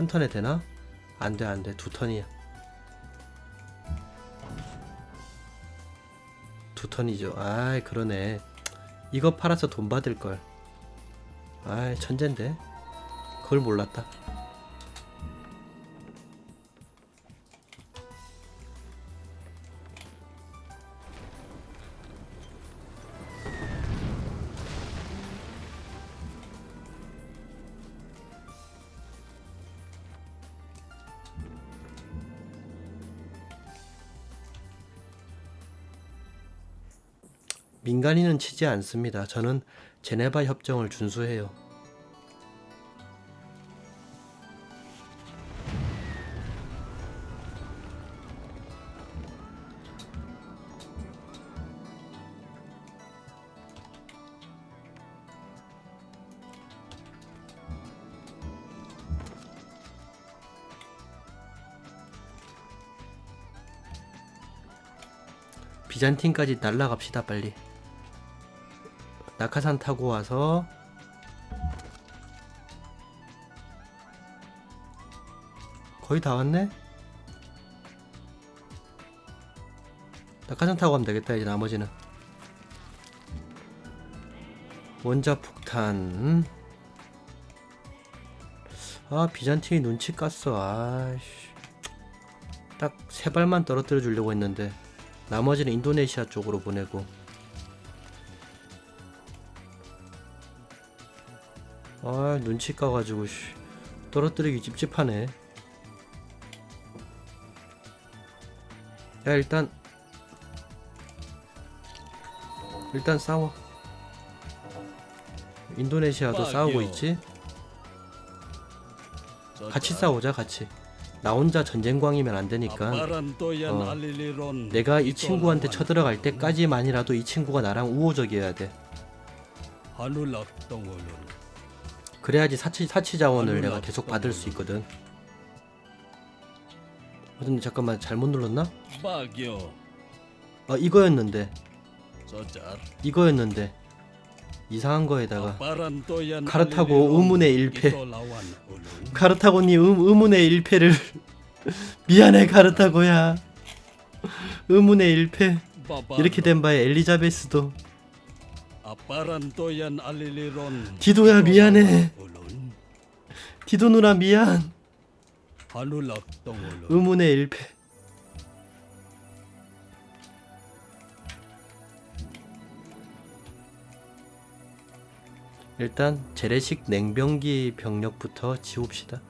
한 턴에 되나? 안 돼 안 돼. 두 턴이야. 두 턴이죠. 아이 그러네. 이거 팔아서 돈 받을걸. 아이 천잰데? 그걸 몰랐다 치지 않습니다. 저는 제네바 협정을 준수해요. 비잔틴까지 날라갑시다 빨리. 낙하산 타고 와서 거의 다 왔네? 낙하산 타고 가면 되겠다 이제 나머지는. 원자 폭탄. 아 비잔틴이 눈치 깠어. 아씨. 딱 세 발만 떨어뜨려 주려고 했는데 나머지는 인도네시아 쪽으로 보내고 아 눈치 까가지고 씨. 떨어뜨리기 찝찝하네. 야 일단. 일단 싸워. 인도네시아도 싸우고 있지? 같이 싸우자 같이. 나 혼자 전쟁광이면 안 되니까. 어, 내가 이 친구한테 쳐들어갈 때까지만이라도 이 친구가 나랑 우호적이어야 돼 그래야지 사치 사치 자원을 내가 계속 받을 수 있거든. 어, 근데 잠깐만 잘못 눌렀나? Bagyo. 아 이거였는데. 이거였는데 이상한 거에다가 카르타고. 의문의 일패. 카르타고니 음, 의문의 일패를 미안해 카르타고야 의문의 일패. 이렇게 된 바에 엘리자베스도. 디도야 미안해. 디도 누나 미안. 의문의 일패 일단 재래식 냉병기 병력부터 지웁시다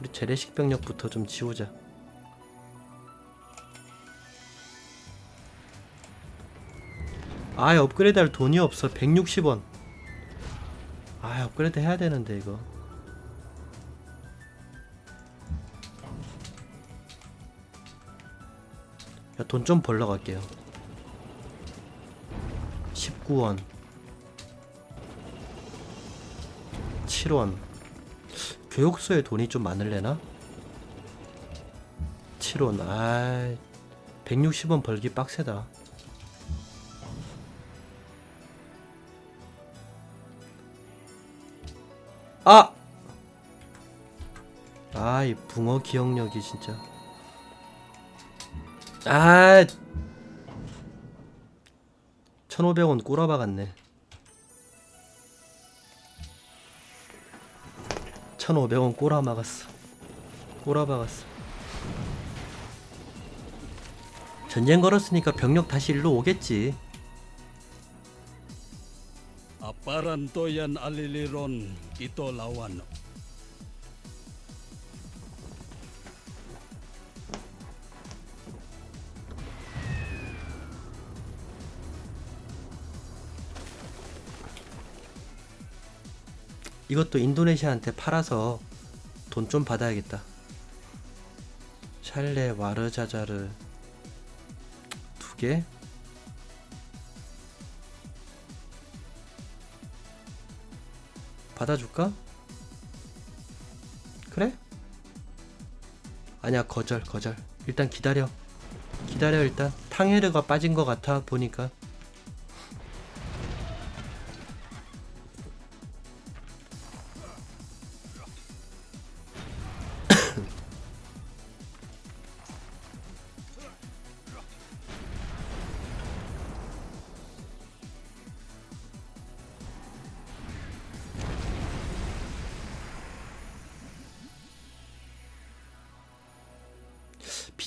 우리 재래식 병력부터 좀 지우자 아 업그레이드 할 돈이 없어. 160원. 아 업그레이드 해야 되는데 이거. 돈좀 벌러 갈게요. 19원. 7원. 교육소에 돈이 좀 많을래나? 7원. 아 160원 벌기 빡세다 아! 아, 이 붕어 기억력이 진짜. 아! 1,500원 꼬라박았네. 1,500원 꼬라박았어. 꼬라박았어. 전쟁 걸었으니까 병력 다시 일로 오겠지. Aparantoyan aliliron. Ito lawan. 이것도 인도네시아한테 팔아서 돈 좀 받아야겠다. 샬레 와르자자르 두 개. 받아줄까? 그래? 아니야 거절 거절. 일단 기다려. 기다려 일단. 탕헤르가 빠진 것 같아 보니까.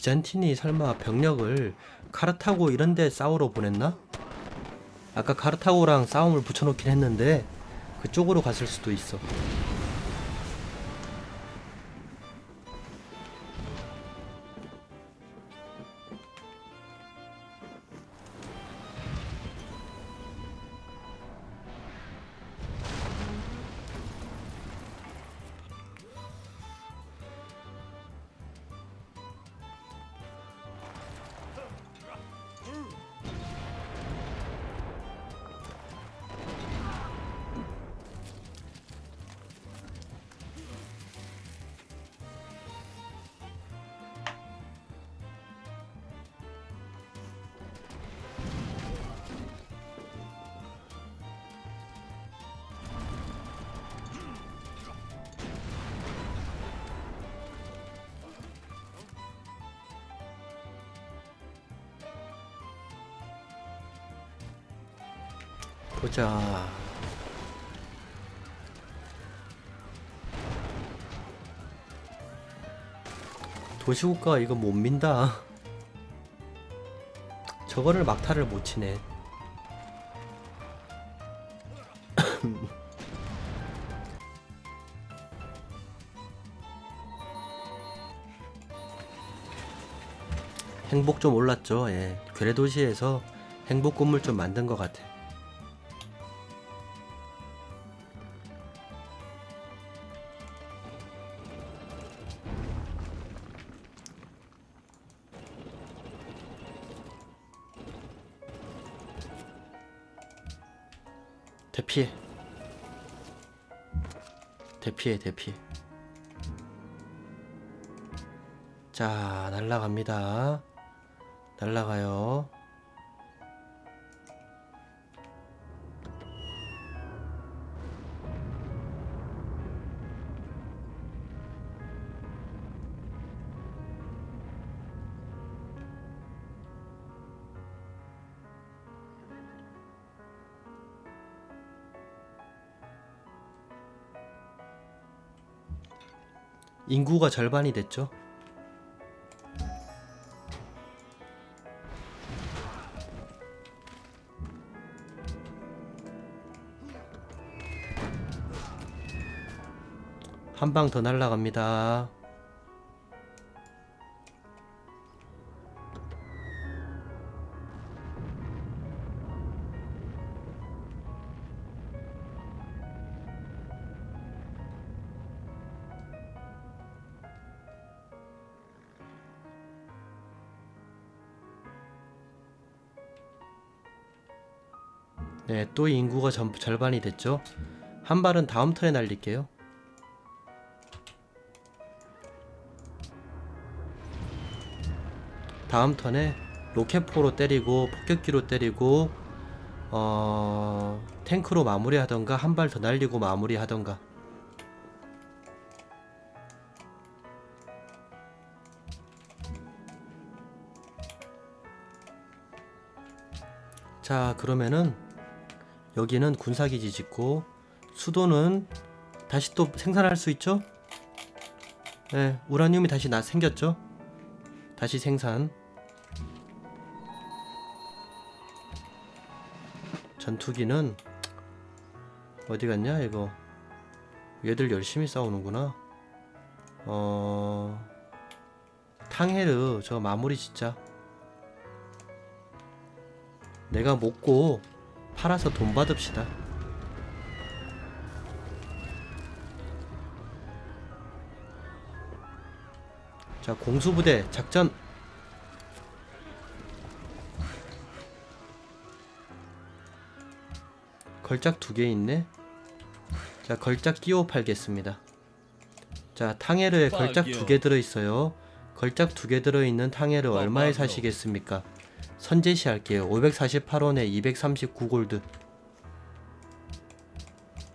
비잔틴이 설마 병력을 카르타고 이런데 싸우러 보냈나? 아까 카르타고랑 싸움을 붙여놓긴 했는데 그쪽으로 갔을 수도 있어. 보자. 도시국가가 이거 못 민다. 저거를 막타를 못 치네. 행복 좀 올랐죠. 예. 괴뢰 도시에서 행복 건물 좀 만든 것 같아. 대피해. 대피해, 대피. 자, 날라갑니다. 날라가요. 인구가 절반이 됐죠. 한 방 더 날라갑니다. 네, 또 인구가 전, 절반이 됐죠. 한 발은 다음 턴에 날릴게요. 다음 턴에 로켓포로 때리고 폭격기로 때리고 어 탱크로 마무리하던가 한 발 더 날리고 마무리하던가 자 그러면은 여기는 군사기지 짓고 수도는 다시 또 생산할 수 있죠? 네, 우라늄이 다시 나 생겼죠? 다시 생산. 전투기는 어디 갔냐 이거? 얘들 열심히 싸우는구나. 어 탕헤르 저 마무리 진짜. 내가 먹고 팔아서 돈 받읍시다. 자 공수부대 작전. 걸작 두 개 있네. 자 걸작 끼워 팔겠습니다. 자 탕헤르에 걸작 두 개 들어 있어요. 걸작 두 개 들어 있는 탕헤르 얼마에 사시겠습니까 선제시 할게요. 548원에 239골드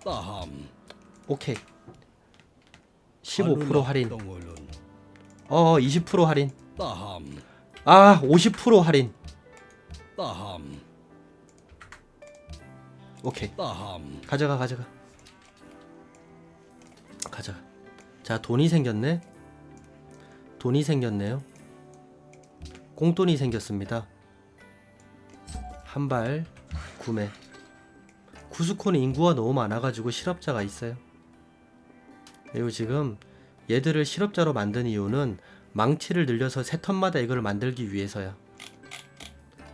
따함. 오케이. 15% 할인. 어 20% 할인. 아 50% 할인. 오케이. 가져가 가져가. 가져가. 자 돈이 생겼네. 돈이 생겼네요. 꽁돈이 생겼습니다. 한 발 구매. 쿠스코는 인구가 너무 많아가지고 실업자가 있어요. 그리고 지금 얘들을 실업자로 만든 이유는 망치를 늘려서 세 턴마다 이걸 만들기 위해서야.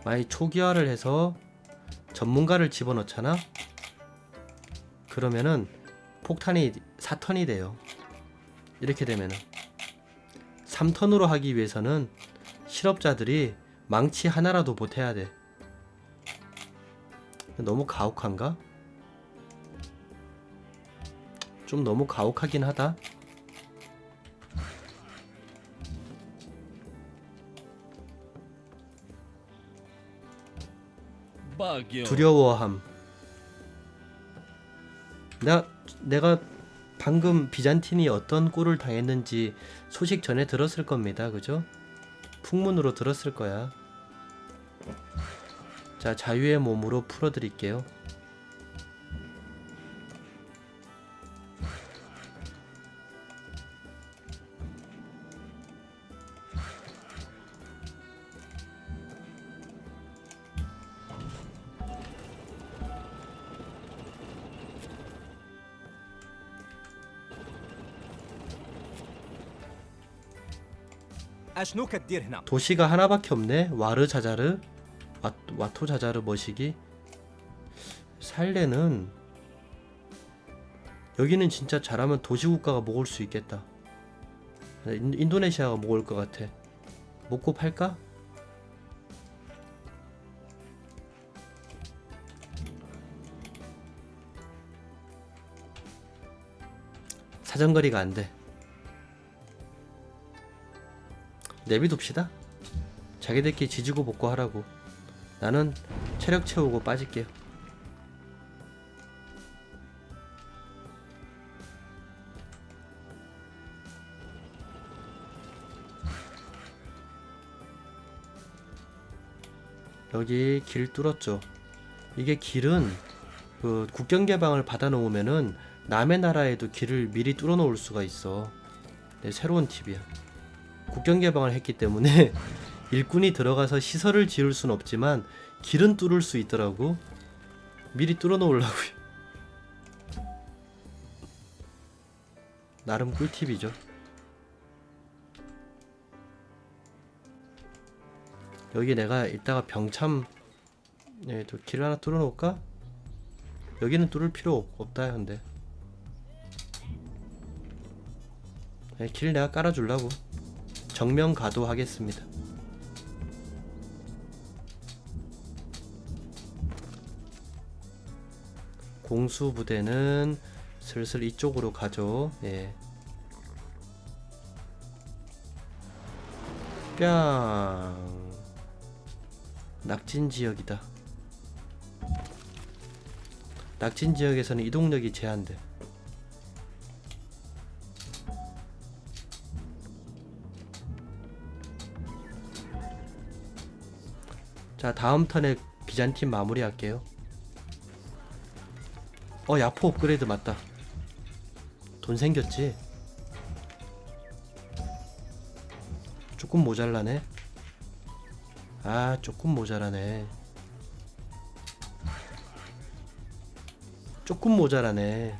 만약 초기화를 해서 전문가를 집어넣잖아? 그러면은 폭탄이 4턴이 돼요. 이렇게 되면은 3턴으로 하기 위해서는 실업자들이 망치 하나라도 못해야 돼. 너무 가혹한가? 좀 너무 가혹하긴 하다. 두려워함. 나 내가 방금 비잔틴이 어떤 꼴을 당했는지 소식 전에 들었을 겁니다. 그죠? 풍문으로 들었을 거야. 자, 자유의 몸으로 풀어드릴게요. 도시가 하나밖에 없네. 와르 자자르. 와, 와토 자자르 머시기. 살레는 여기는 진짜 잘하면 도시국가가 먹을 수 있겠다. 인, 인도네시아가 먹을 것 같아. 먹고 팔까? 사정거리가 안 돼. 내비둡시다. 자기들끼리 지지고 볶고 하라고. 나는 체력 채우고 빠질게요. 여기 길 뚫었죠. 이게 길은 그 국경 개방을 받아 놓으면은 남의 나라에도 길을 미리 뚫어 놓을 수가 있어. 네, 새로운 팁이야. 국경 개방을 했기 때문에 일꾼이 들어가서 시설을 지을 순 없지만 길은 뚫을 수 있더라고. 미리 뚫어 놓으려고요. 나름 꿀팁이죠. 여기 내가 이따가 병참 네, 또길 하나 뚫어 놓을까? 여기는 뚫을 필요 없다 근데 네, 길 내가 깔아 주려고 정면 가도 하겠습니다. 공수 부대는 슬슬 이쪽으로 가죠. 예. 뿅. 낙진 지역이다. 낙진 지역에서는 이동력이 제한돼. 자 다음 턴에 비잔틴 마무리할게요. 어 야포 업그레이드 맞다. 돈 생겼지? 조금 모자라네. 아 조금 모자라네. 조금 모자라네.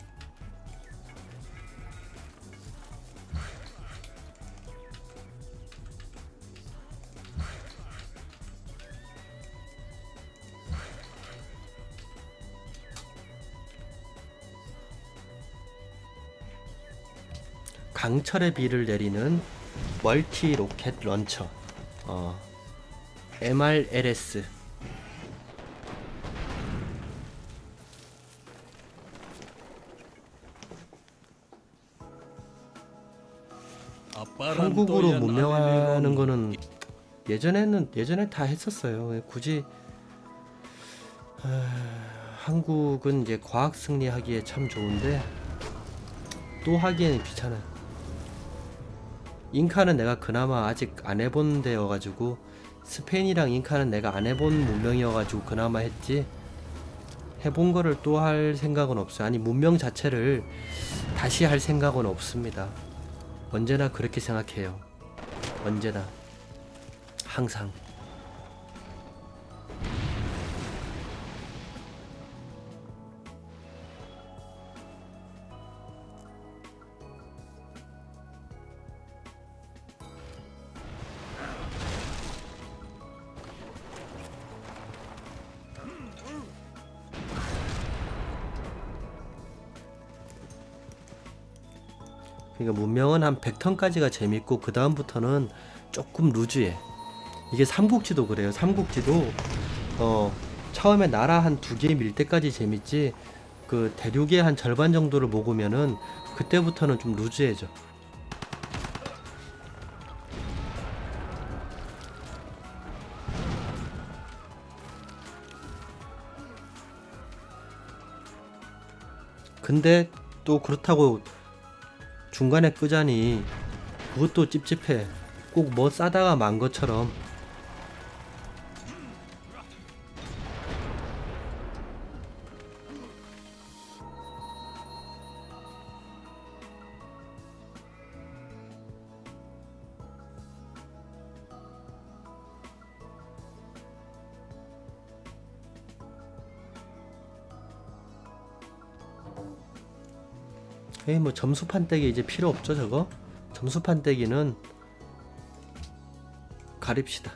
강철의 비를 내리는 멀티 로켓 런처 어, MRLS toyan 문명하는. 거는 예전에는 예전에 다 했었어요. 굳이 아, 한국은 이제 과학 승리하기에 참 좋은데 또 하기에는 귀찮아. 잉카는 내가 그나마 아직 안 해본 데여가지고 스페인이랑 잉카는 내가 안 해본 문명이어가지고 그나마 했지. 해본 거를 또 할 생각은 없어요. 아니 문명 자체를 다시 할 생각은 없습니다. 언제나 그렇게 생각해요. 언제나 항상 그러니까 문명은 한 100턴까지가 재밌고 그 다음부터는 조금 루즈해. 이게 삼국지도 그래요. 삼국지도 어 처음에 나라 한 두 개 밀 때까지 재밌지. 그 대륙의 한 절반 정도를 먹으면은 그때부터는 좀 루즈해져. 근데 또 그렇다고 중간에 끄자니 그것도 찝찝해. 꼭 뭐 싸다가 만 것처럼. 에이 뭐 점수판 떼기 이제 필요 없죠 저거? 점수판 떼기는 가립시다.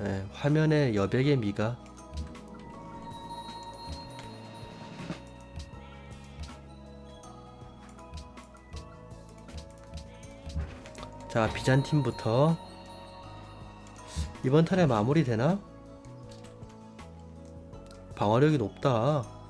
예, 화면에 여백의 미가. 자 비잔팀부터. 이번 턴에 마무리 되나? 방어력이 높다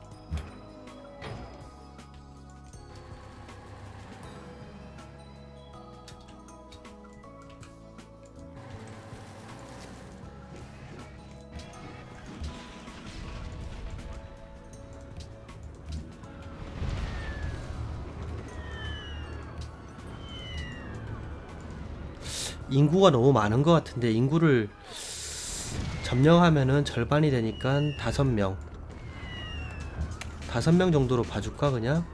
인구가 너무 많은 것 같은데 인구를 점령하면은 절반이 되니까 다섯 명. 다섯 명 정도로 봐줄까 그냥?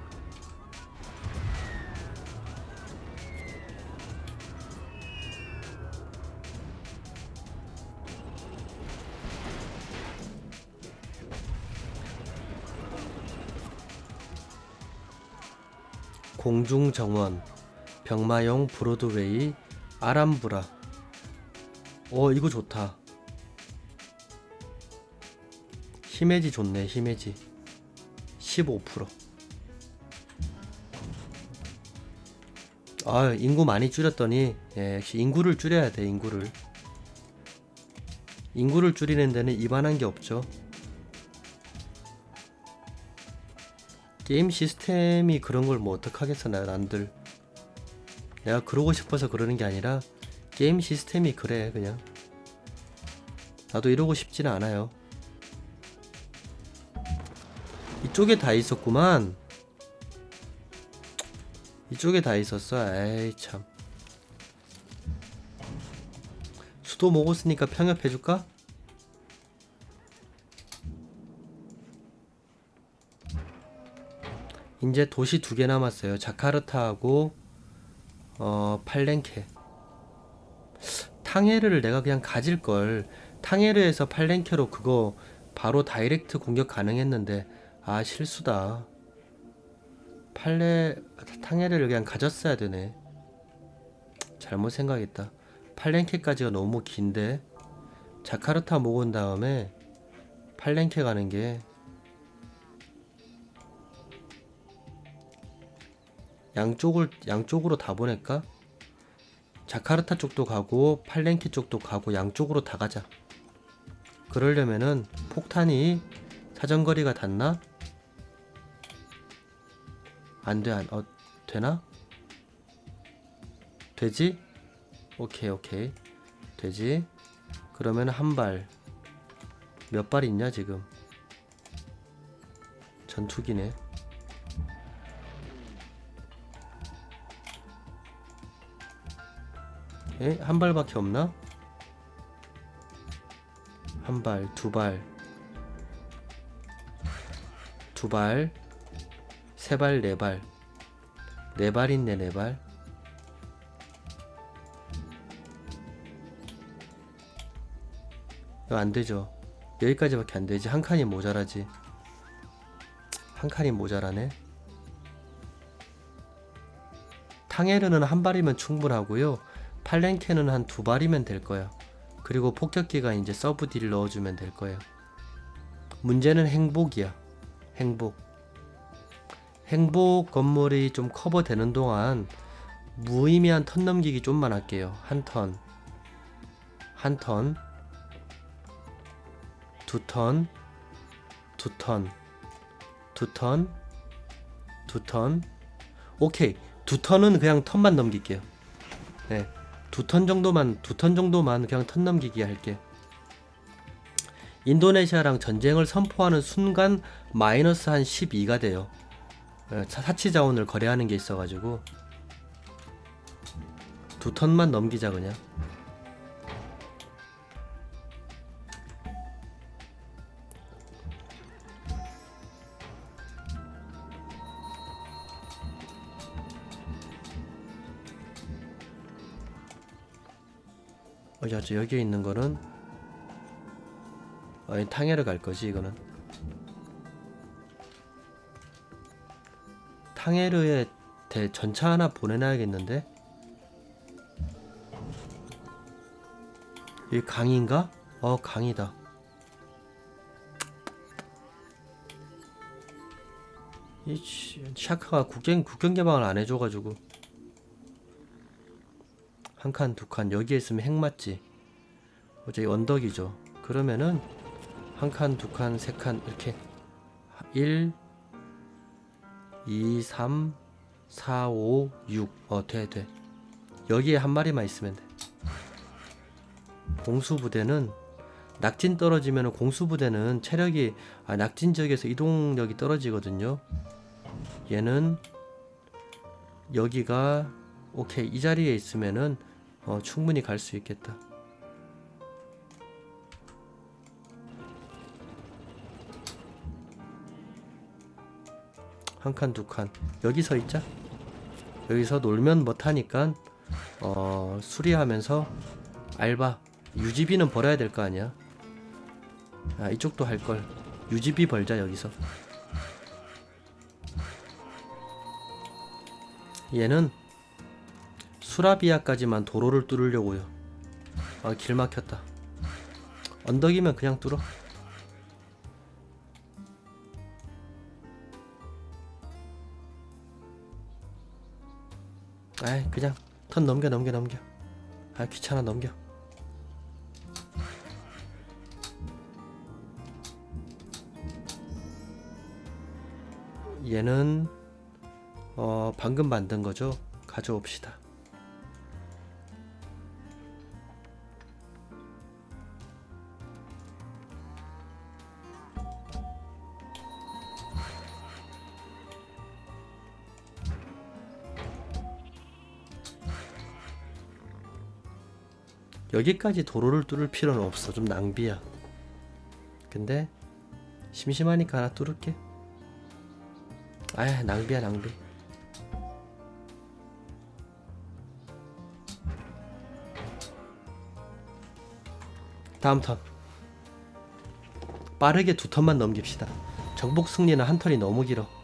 공중정원 병마용 브로드웨이 아람브라. 어 이거 좋다. 히메지 좋네 히메지. 15%아 인구 많이 줄였더니 예, 역시 인구를 줄여야 돼 인구를. 인구를 줄이는 데는 이만한 게 없죠. 게임 시스템이 그런 걸 뭐 어떡하겠어 나 난들 내가 그러고 싶어서 그러는 게 아니라 게임 시스템이 그래 그냥. 나도 이러고 싶지는 않아요. 이쪽에 다 있었구만. 이쪽에 다 있었어. 에이 참. 수도 먹었으니까 평협해줄까? 이제 도시 두 개 남았어요. 자카르타하고 어 팔렌케. 탕헤르를 내가 그냥 가질 걸. 탕헤르에서 팔렌케로 그거 바로 다이렉트 공격 가능했는데 아 실수다. 팔레 탕헤르를 그냥 가졌어야 되네. 잘못 생각했다. 팔렌케까지가 너무 긴데 자카르타 먹은 다음에 팔렌케 가는 게 양쪽을 양쪽으로 다 보낼까? 자카르타 쪽도 가고 팔렌케 쪽도 가고 양쪽으로 다 가자. 그러려면은 폭탄이 사정거리가 닿나? 안 돼, 안, 어, 되나? 되지? 오케이, 오케이. 되지? 그러면 한 발. 몇 발 있냐, 지금? 전투기네. 에? 한 발밖에 없나? 한 발, 두 발, 두 발, 세 발, 네 발, 네 발 있네, 네 발. 이거 안 되죠. 여기까지밖에 안 되지. 한 칸이 모자라지. 한 칸이 모자라네. 탕헤르는 한 발이면 충분하고요. 팔랭케는 한 두 발이면 될 거야. 그리고 폭격기가 이제 서브 딜 넣어주면 될 거예요. 문제는 행복이야. 행복. 행복 건물이 좀 커버되는 동안 무의미한 턴 넘기기 좀만 할게요. 한 턴. 한 턴. 두 턴. 두 턴. 두 턴. 두 턴. 오케이. 두 턴은 그냥 턴만 넘길게요. 네. 두 턴 정도만 두 턴 정도만 그냥 턴 넘기기 할게. 인도네시아랑 전쟁을 선포하는 순간 마이너스 한 12가 돼요. 예, 사- 사치 자원을 거래하는 게 있어가지고 두 턴만 넘기자 그냥. 어디 저 여기에 있는 거는 아니 탕해를 갈 거지 이거는. 탕헤르에 대 전차 하나 보내놔야겠는데? 이 강인가? 어 강이다. 이 씨, 샤카가 국경 국경 개방을 안 해줘가지고 한 칸 두 칸 여기에 있으면 핵 맞지 어제 언덕이죠 그러면은 한 칸 두 칸 세 칸 이렇게 1 2, 3, 4, 5, 6. 어, 돼, 돼. 여기에 한 마리만 있으면 돼. 공수부대는 낙진 떨어지면 공수부대는 체력이 아, 낙진 지역에서 이동력이 떨어지거든요. 얘는 여기가 오케이 이 자리에 있으면은 어, 충분히 갈 수 있겠다. 한 칸, 두 칸. 여기 서 있자. 여기서 놀면 못하니까 어, 수리하면서 알바 유지비는 벌어야 될 거 아니야. 아 이쪽도 할 걸. 유지비 벌자 여기서. 얘는 수라비아까지만 도로를 뚫으려고요. 아 길 막혔다. 언덕이면 그냥 뚫어. 아이 그냥 턴 넘겨 넘겨 넘겨 아 귀찮아 넘겨 얘는 어 방금 만든 거죠 가져옵시다 여기까지 도로를 뚫을 필요는 없어. 좀 낭비야. 근데 심심하니까 하나 뚫을게. 아, 낭비야 낭비. 다음 턴. 빠르게 두 턴만 넘깁시다. 정복 승리는 한 턴이 너무 길어.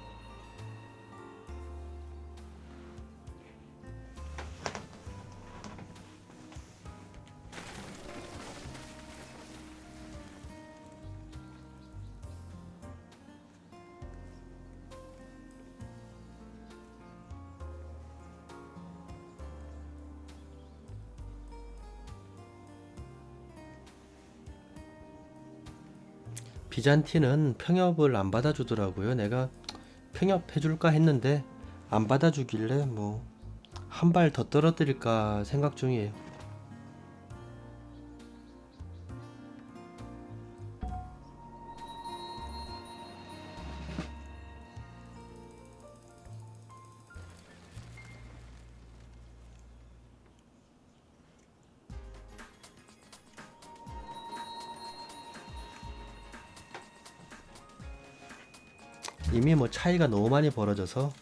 비잔티는 평협을 안 받아주더라고요. 내가 평협 해줄까 했는데 안 받아주길래 뭐 한 발 더 떨어뜨릴까 생각 중이에요. 차이가 너무 많이 벌어져서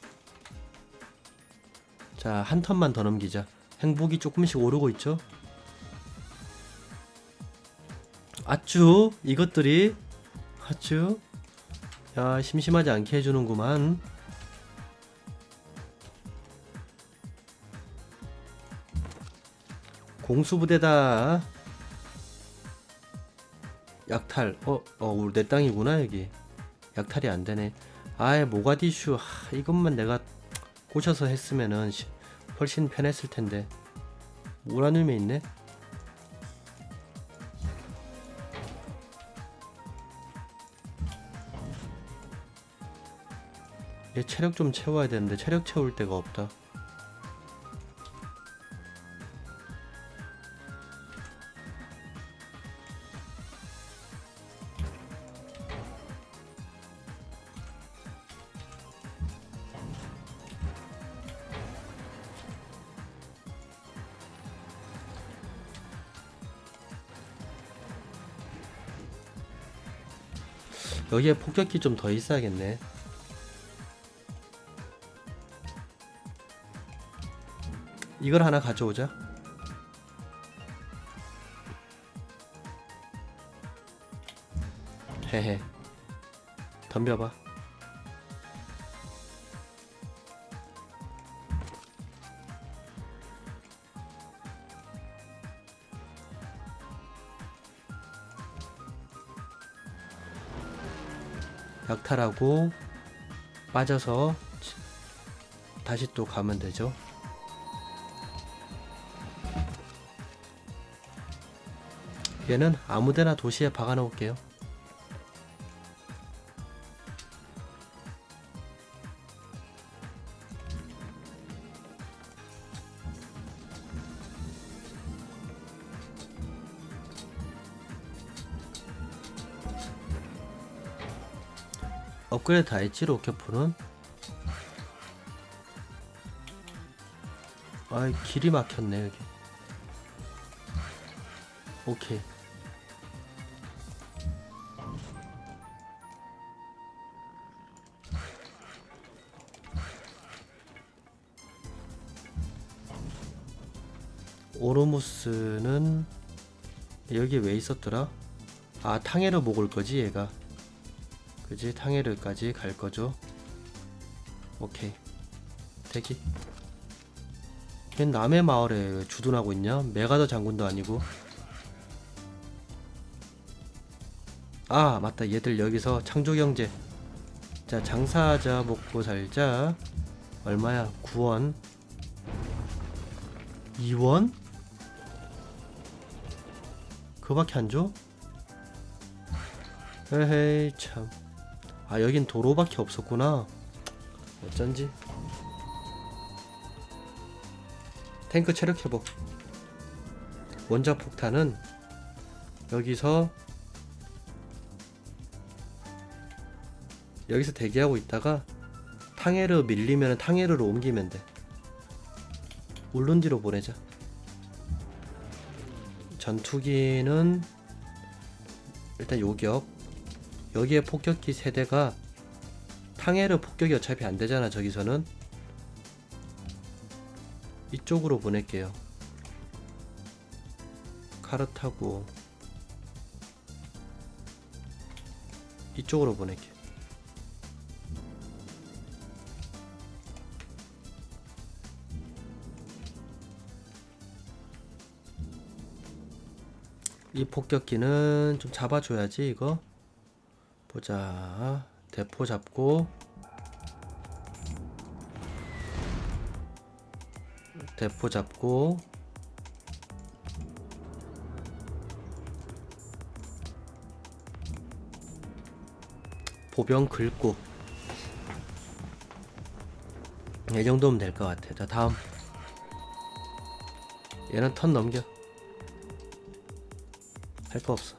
자 한 턴만 더 넘기자. 행복이 조금씩 오르고 있죠? 아쭈 이것들이. 아쭈 야 심심하지 않게 해주는구만. 공수부대다. 약탈. 어, 어 내 땅이구나 여기. 약탈이 안 되네 아이 모가디슈. 하, 이것만 내가 꽂혀서 했으면은 시- 훨씬 편했을 텐데. 우라늄에 있네? 얘 체력 좀 채워야 되는데 체력 채울 데가 없다 여기에 폭격기 좀 더 있어야겠네. 이걸 하나 가져오자. 헤헤. 덤벼봐 약탈하고 빠져서 치- 다시 또 가면 되죠. 얘는 아무데나 도시에 박아 놓을게요 업그레이드 다 했지 로켓포는? 아이 길이 막혔네 여기. 오케이. 오로무스는 여기 왜 있었더라? 아 탕헤르 먹을 거지 얘가 그지? 탕헤르까지 갈 거죠? 오케이. 대기. 걘 남의 마을에 왜 주둔하고 있냐? 메가더 장군도 아니고. 아 맞다. 얘들 여기서 창조경제. 자 장사하자 먹고 살자. 얼마야? 9원. 2원? 그밖에 안 줘? 에헤이 참. 아 여긴 도로밖에 없었구나. 어쩐지. 탱크 체력 회복. 원자 폭탄은 여기서 여기서 대기하고 있다가 탕헤르 밀리면 탕헤르로 옮기면 돼. 울룬디로 보내자. 전투기는 일단 요격 여기에 폭격기 세대가 탕헤르 폭격이 어차피 안 되잖아 저기서는. 이쪽으로 보낼게요. 카르타고. 이쪽으로 보낼게. 이 폭격기는 좀 잡아줘야지 이거 보자 대포 잡고. 대포 잡고. 보병 긁고. 이 정도면 될 것 같아. 자 다음. 얘는 턴 넘겨. 할 거 없어